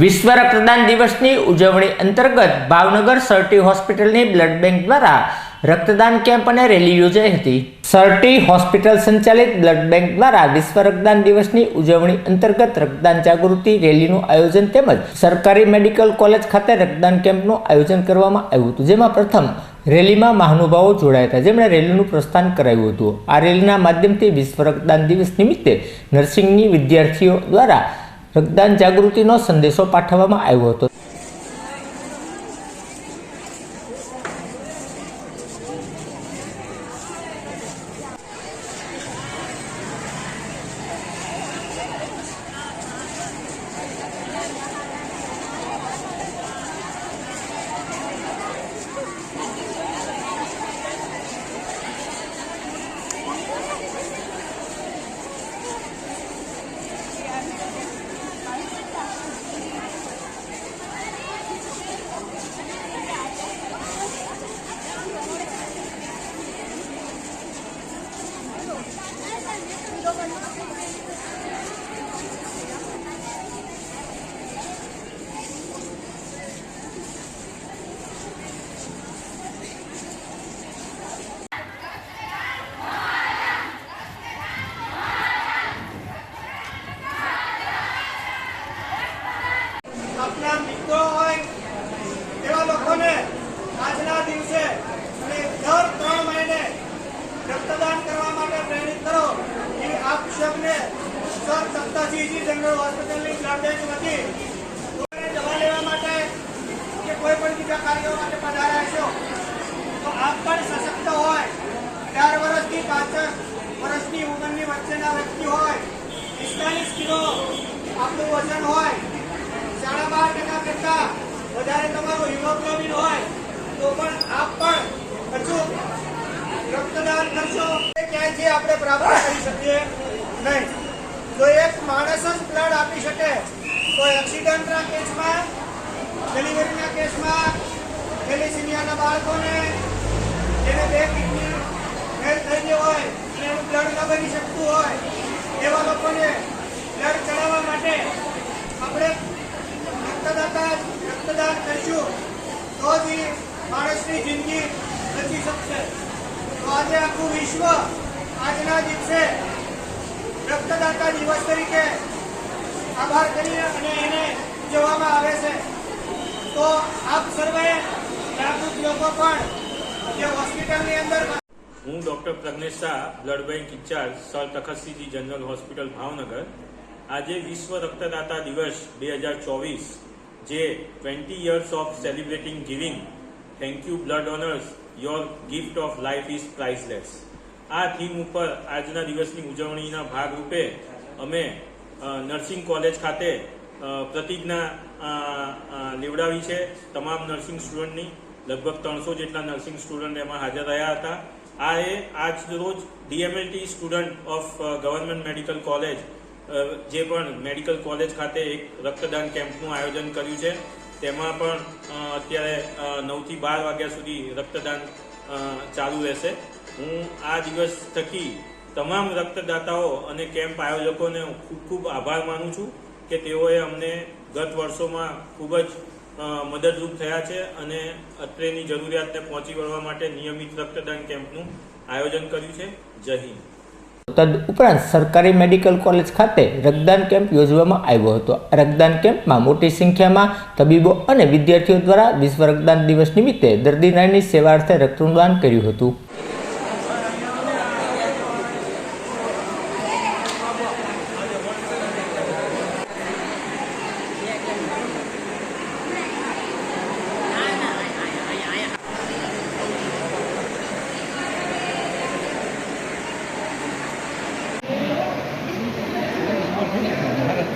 વિશ્વ રક્તદાન દિવસની ઉજવણી અંતર્ગત ભાવનગર સરટી હોસ્પિટલની બ્લડ બેંક દ્વારા રક્તદાન કેમ્પ અને રેલી યોજાઈ હતી. સરટી હોસ્પિટલ સંચાલિત બ્લડ બેંક દ્વારા વિશ્વ રક્તદાન દિવસની ઉજવણી અંતર્ગત રક્તદાન જાગૃતિ રેલીનું આયોજન તેમજ સરકારી મેડિકલ કોલેજ ખાતે રક્તદાન કેમ્પનું આયોજન કરવામાં આવ્યું હતું. જેમાં પ્રથમ રેલીમાં મહાનુભાવો જોડાયા હતા. જેમણે રેલીનું પ્રસ્થાન કરાવ્યું હતું. આ રેલીના માધ્યમથી વિશ્વ રક્તદાન દિવસ નિમિત્તે નર્સિંગની વિદ્યાર્થીઓ દ્વારા રક્તદાન જાગૃતિનો સંદેશો પાઠવવામાં આવ્યો હતો. દિવસે અને દર ત્રણ મહિને રક્તદાન કરવા માટે પ્રેરિત કરો. સૌને સર સત્તાસીજી જનરલ હોસ્પિટલની બેંક વતી દવા લેવા માટે કે કોઈ પણ બીજા કાર્યો માટે પધાર્યા છો, તો આપ પણ સશક્ત હોય. અઢાર વર્ષથી પાછળ વર્ષની ઉંમરની વચ્ચેના વ્યક્તિ હોય, પિસ્તાલીસ કિલો આપણું વજન હોય, સાડા બાર ટકા કરતા વધારે તમારું હિમોગ્લોબિન હોય, તો પણ આપ પણ હજુ રક્તદાન કરશો. ક્યાંયથી આપણે પ્રાપ્ત કરી શકીએ નહીં. જો એક માણસ જ બ્લડ આપી શકે, તો એક્સિડન્ટના કેસમાં ડિલિવરીના કેસમાં થેલિસિમિયાના બાળકોને જેને બે કિડની ફેલ ગઈ હોય, અને એનું બ્લડ ન બની શકતું હોય, એવા લોકોને બ્લડ ચડાવવા માટે આપણે રક્તદાતા રક્તદાન કરીશું, તો જ માણસની જિંદગી બચી શકશે. તો આજે આખું વિશ્વ આજના દિવસે રક્તદાતા દિવસ તરીકે આભાર કરી અને એને ઉજવવામાં આવે છે. તો આપ સર્વે જાગૃત લોકો પણ જે હોસ્પિટલની અંદર હું doctor Pragnesh Shah, blood bank incharge, sir Takhtsinhji general hospital Bhavnagar. આજે વિશ્વ રક્તદાતા દિવસ બે હજાર ચોવીસ, જે twenty years of celebrating, giving. Thank you, blood donors. Your gift of life is priceless આ થીમ ઉપર આજના દિવસની ઉજવણીના ભાગરૂપે અમે નર્સિંગ કોલેજ ખાતે પ્રતિજ્ઞા લેવડાવી છે તમામ નર્સિંગ સ્ટુડન્ટની. લગભગ ત્રણસો જેટલા નર્સિંગ સ્ટુડન્ટ એમાં હાજર રહ્યા હતા. આ એ આજ રોજ DMLT student of government medical college જે પણ મેડિકલ કોલેજ ખાતે એક રક્તદાન કેમ્પનું આયોજન કર્યું છે. તેમાં પણ અત્યારે નવથી બાર વાગ્યા સુધી રક્તદાન ચાલુ રહેશે. હું આ દિવસ થકી તમામ રક્તદાતાઓ અને કેમ્પ આયોજકોને ખૂબ ખૂબ આભાર માનું છું કે તેઓએ અમને ગત વર્ષોમાં ખૂબ જ મદદરૂપ થયા છે અને અત્રેની જરૂરિયાતને પહોંચી વળવા માટે નિયમિત રક્તદાન કેમ્પનું આયોજન કર્યું છે. જય હિન્દ. તદ ઉપરાંત સરકારી મેડિકલ કોલેજ ખાતે રક્તદાન કેમ્પ યોજવામાં આવ્યો હતો. રક્તદાન કેમ્પમાં મોટી સંખ્યામાં તબીબો અને વિદ્યાર્થીઓ દ્વારા વિશ્વ રક્તદાન દિવસ નિમિત્તે દર્દીનાની સેવાર્થે રક્તદાન કર્યું હતું.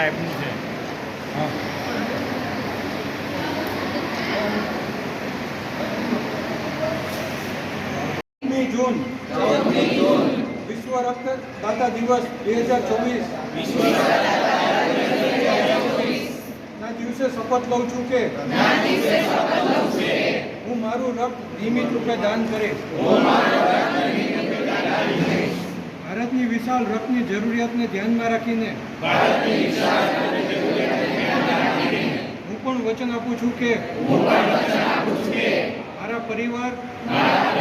ટાઈપનું છે. જૂન. વિશ્વ રક્ત રક્તદાતા દિવસ બે હજાર ચોવીસ. ના દિવસે શપથ લઉં છું કે હું મારું રક્ત નિયમિત રૂપે દાન કરીશ. ભારતની વિશાળ રક્તની જરૂરિયાતને ધ્યાનમાં રાખીને હું પણ વચન આપું છું કે મારા પરિવાર